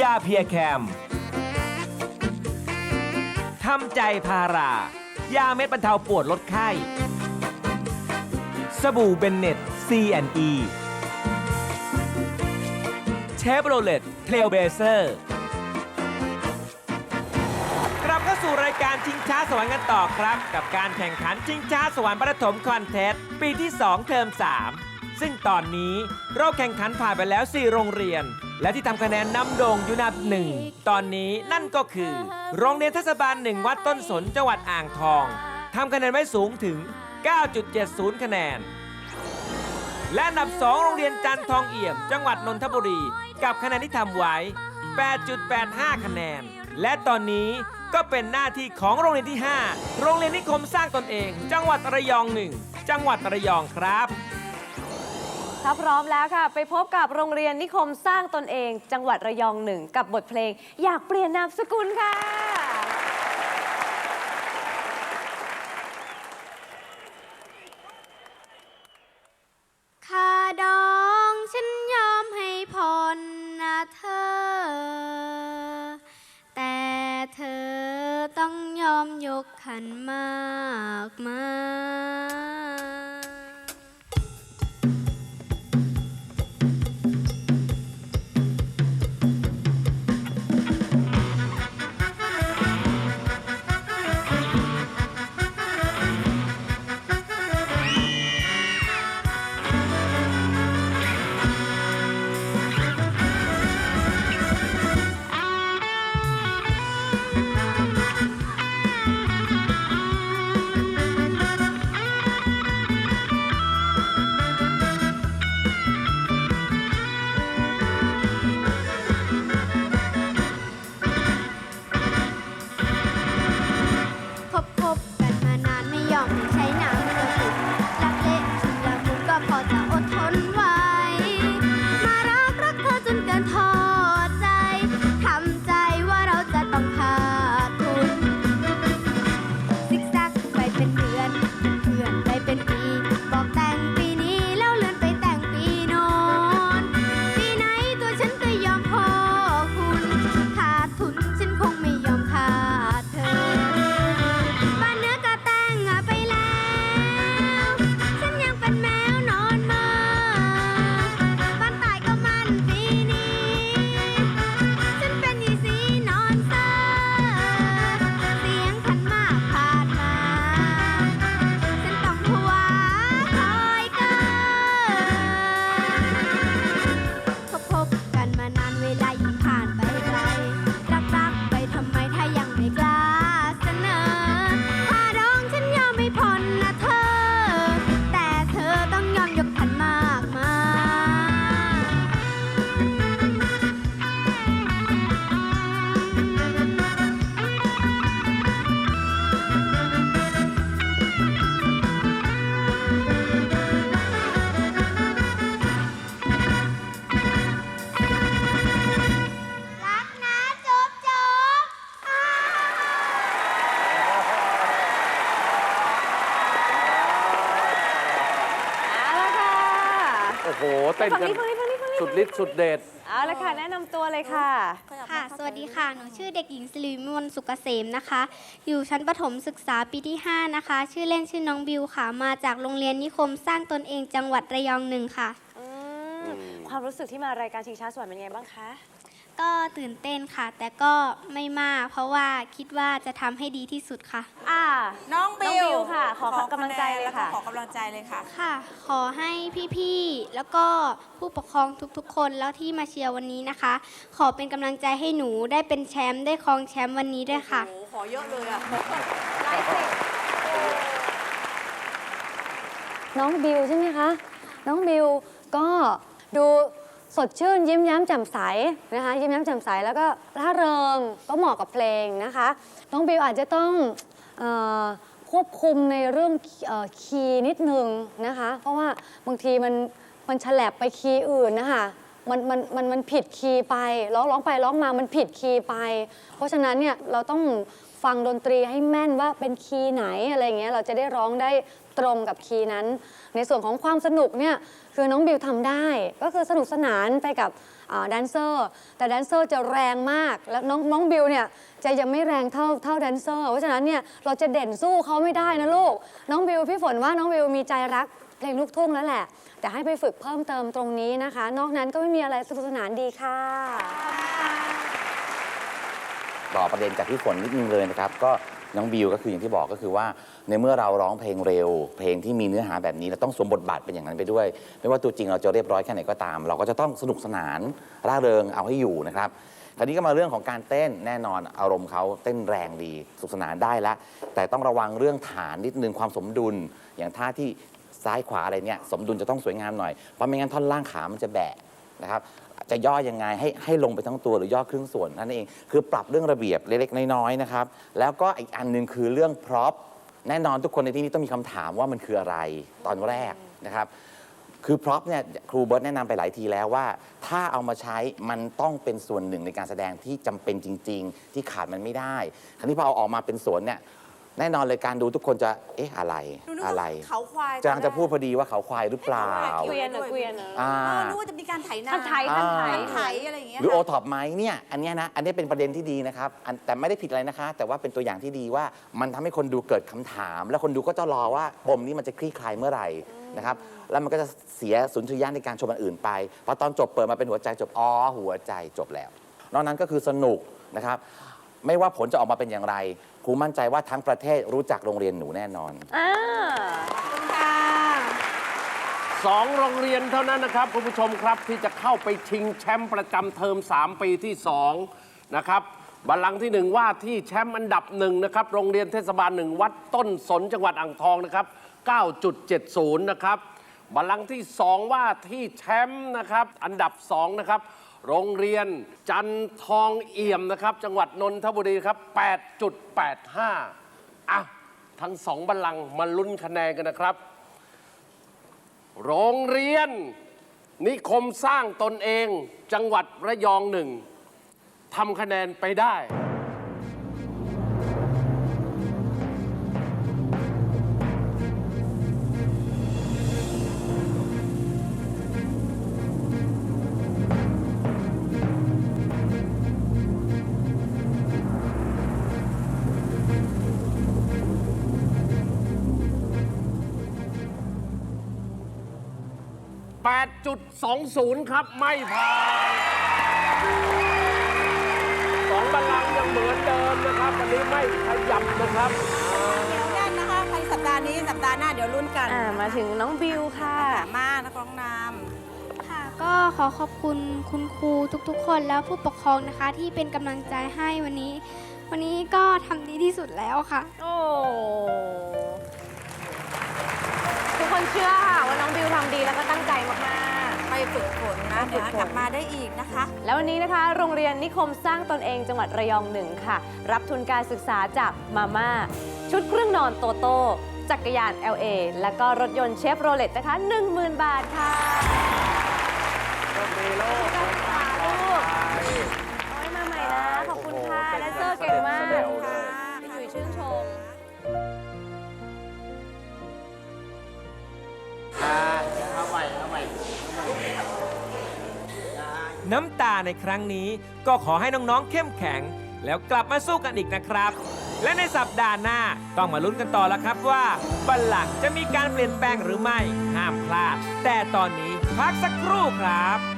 ยาเพียแคมทำใจพารายาเม็ดบรรเทาปวดลดไข้ สบู่เบนเน็ต C&E เชฟโรเลตเทลเบเซอร์ กลับเข้าสู่รายการชิงช้าสวรรค์กันต่อครับ กับการแข่งขันชิงช้าสวรรค์ประถมคอนเทสต์ปีที่ 2 เทอม 3 ซึ่งตอนนี้เราแข่งขันผ่านไปแล้ว 4 โรงเรียน และที่ทำคะแนนนำโด่งอยู่อันดับหนึ่งตอนนี้นั่นก็คือ โรงเรียนเทศบาลหนึ่งวัดต้นสนจังหวัดอ่างทองทำคะแนนไว้สูงถึง 9.70 คะแนน และอันดับ 2 โรงเรียนจันทร์ทองเอี่ยม จังหวัดนนทบุรี กับคะแนนที่ทำไว้ 8.85 คะแนน และตอนนี้ก็เป็นหน้าที่ของโรงเรียนที่ 5 โรงเรียนนิคมสร้างตนเอง จังหวัดระยองหนึ่งจังหวัดระยองครับ ถ้าพร้อมแล้วค่ะ ไปพบกับโรงเรียนนิคมสร้างตนเอง จังหวัดระยองหนึ่งกับบทเพลง อยากเปลี่ยนนามสกุลค่ะ ค่าดองฉันยอมให้ผ่อนนะเธอ แต่เธอต้องยอมยกขันมากมา โอ้โห เต้นฝั่งกันนี้ฝั่งนี้ฝั่งนี้ฝั่งนี้สุดฤทธิ์สุดเดช เอาละค่ะ แนะนำตัวเลยค่ะ ค่ะ สวัสดีค่ะ หนูชื่อเด็กหญิงสิริวิมลสุกเกษมนะคะ อยู่ชั้นประถมศึกษาปีที่ 5 นะคะ ชื่อเล่นชื่อน้องบิวค่ะ มาจากโรงเรียนนิคมสร้างตนเองจังหวัดระยองหนึ่งค่ะ อืม ความรู้สึกที่มารายการชิงช้าสวรรค์เป็นไงบ้างคะ ก็ตื่นเต้นค่ะ แต่ก็ไม่มาก เพราะว่าคิดว่าจะทำให้ดีที่สุดค่ะ อ่า น้องบิน้องบิวค่ะขอกำลังใจเลยค่ะขอกำลังใจเลยค่ะ ค่ะ ขอให้พี่ๆ แล้วก็ผู้ปกครองทุกๆ คนแล้วที่มาเชียร์วันนี้นะคะ ขอเป็นกำลังใจให้หนูได้เป็นแชมป์ได้ครองแชมป์วันนี้ด้วยค่ะ โอ้โหขอเยอะเลยอะน้องบิวใช่ไหมคะ น้องบิวก็ดู สดชื่นยิ้มแย้มแจ่มใสนะคะยิ้มแย้มแจ่มใสแล้วก็ร่าเริงก็เหมาะกับเพลงนะคะน้องบิวอาจจะต้องเออควบคุมในเรื่องอคีย์นิดนึงนะคะ เพราะว่าบางทีมันมันฉลับไปคีย์อื่นนะคะมันมันมันมันผิดคีย์ไปร้องร้องไปร้องมามันผิดคีย์ไป เพราะฉะนั้นเนี่ยเราต้อง ฟังดนตรีให้แม่นว่าเป็นคีย์ไหนอะไรเงี้ยเราจะได้ร้องได้ตรงกับคีย์นั้น ในส่วนของความสนุกเนี่ยคือน้องบิวทำได้ ก็คือสนุกสนานไปกับแดนเซอร์แต่แดนเซอร์จะแรงมาก แล้วน้องน้องบิวเนี่ยจะยังไม่แรงเท่าเท่าแดนเซอร์เพราะฉะนั้นเนี่ยเราจะเด่นสู้เขาไม่ได้นะลูก น้องบิวพี่ฝนว่าน้องบิวมีใจรักเพลงลูกทุ่งแล้วแหละ แต่ให้ไปฝึกเพิ่มเติมตรงนี้นะคะ นอกนั้นก็ไม่มีอะไรสนุกสนานดีค่ะ ต่อประเด็นจากพี่ฝนนิดนึงเลยนะครับ ก็น้องบิวก็คืออย่างที่บอกก็คือว่า ในเมื่อเราร้องเพลงเร็ว เพลงที่มีเนื้อหาแบบนี้เราต้องสวมบทบาทเป็นอย่างนั้นไปด้วย ไม่ว่าตัวจริงเราจะเรียบร้อยแค่ไหนก็ตาม เราก็จะต้องสนุกสนานร่าเริงเอาให้อยู่นะครับคราวนี้ก็มาเรื่องของการเต้นแน่นอนอารมณ์เขาเต้นแรงดีสนุกสนานได้ละ แต่ต้องระวังเรื่องฐานนิดนึงความสมดุล อย่างท่าที่ซ้ายขวาอะไรเนี่ยสมดุลจะต้องสวยงามหน่อยเพราะไม่งั้นท่อนล่างขามันจะแบะนะครับ จะย่อยังไงให้ให้ลงไปทั้งตัวหรือย่อครึ่งส่วนนั่นเอง คือปรับเรื่องระเบียบเล็กๆน้อยๆนะครับ แล้วก็อีกอันหนึ่งคือเรื่องพร็อพแน่นอนทุกคนในที่นี้ต้องมีคำถามว่ามันคืออะไรตอนแรกนะครับคือพร็อพเนี่ยครูเบิร์ตแนะนำไปหลายทีแล้วว่า ถ้าเอามาใช้มันต้องเป็นส่วนหนึ่งในการแสดงที่จำเป็นจริง ๆ ที่ขาดมันไม่ได้ คราวนี้พอเอาออกมาเป็นสวนเนี่ย แน่นอนเลยการดูทุกคนจะเอ๊ะอะไรหนูนึกว่าอะไรเขาควายกำลังจะพูดพอดีว่าเขาควายหรือเปล่าเกวียนเหรอเกวียนเหรออ่า เออนึกว่าจะมีการไถนาท่านไทยท่านไทยการไถอะไรอย่างเงี้ยหรือโอค่ะท็อปไหมเนี่ยอันเนี้ยนะอันนี้เป็นประเด็นที่ดีนะครับอันแต่ไม่ได้ผิดอะไรนะคะ แต่ว่าเป็นตัวอย่างที่ดีว่ามันทำให้คนดูเกิดคำถาม แล้วคนดูก็จะรอว่าปมนี้มันจะคลี่คลายเมื่อไหร่นะครับแล้วมันก็จะเสียสุนทรียะในการชมอันอื่นไปพอตอนจบเปิดมาเป็นหัวใจจบอ๋อหัวใจจบแล้ว นอกนั้นก็คือสนุกนะครับ ไม่ว่าผลจะออกมาเป็นอย่างไร ครูมั่นใจว่าทั้งประเทศรู้จักโรงเรียนหนูแน่นอน อ่า สองโรงเรียนเท่านั้นนะครับคุณผู้ชมครับที่จะเข้าไปชิงแชมป์ประจำเทอม 3 ปีที่ 2 นะครับบัลลังก์ที่หนึ่งว่าที่แชมป์อันดับหนึ่งนะครับโรงเรียนเทศบาลหนึ่งวัดต้นสนจังหวัดอ่างทองนะครับ 9.70 นะครับบัลลังก์ที่ 2 ว่าที่แชมป์นะครับอันดับ 2 นะครับ โรงเรียนจันทองเอี่ยมนะครับ จังหวัดนนทบุรีครับ 8.85 อะ ทั้งสองบัลลังก์มาลุ้นคะแนนกันนะครับ โรงเรียน นิคมสร้างตนเอง จังหวัดระยองหนึ่งทำคะแนนไปได้ 8.20 ครับไม่ผ่านสองบัลลังก์ยังเหมือนเดิมนะครับวันนี้ไม่ขยับนะครับ เดี๋ยวแน่นนะคะภายในสัปดาห์นี้สัปดาห์หน้าเดี๋ยวลุ้นกันอ่ามาถึงน้องบิวค่ะ สามารถนักร้องนค่ะก็ขอขอบคุณคุณครูทุกๆ คนแล้วผู้ปกครองนะคะ ที่เป็นกำลังใจให้วันนี้ วันนี้ก็ทำดีที่สุดแล้วค่ะ โอ้ทุก คนเชื่อค่ะว่าน้องบิวทำดีแล้วก็ตั้งใจมากๆไปฝึกฝนนะเดี๋ยวกลับมาได้อีกนะคะ ๆ แล้ววันนี้นะคะ โรงเรียนนิคมสร้างตนเองจังหวัดระยองหนึ่งค่ะ รับทุนการศึกษาจากมาม่า ชุดเครื่องนอนโตโต้จักรยาน LA แล้วก็รถยนต์เชฟโรเลตนะคะ 10,000 บาทค่ะ น้ำตาในครั้งนี้ ก็ขอให้น้องๆเข้มแข็ง แล้วกลับมาสู้กันอีกนะครับ และในสัปดาห์หน้าต้องมาลุ้นกันต่อแล้วครับว่าบัลลังก์จะมีการเปลี่ยนแปลงหรือไม่ห้ามพลาด แต่ตอนนี้พักสักครู่ครับ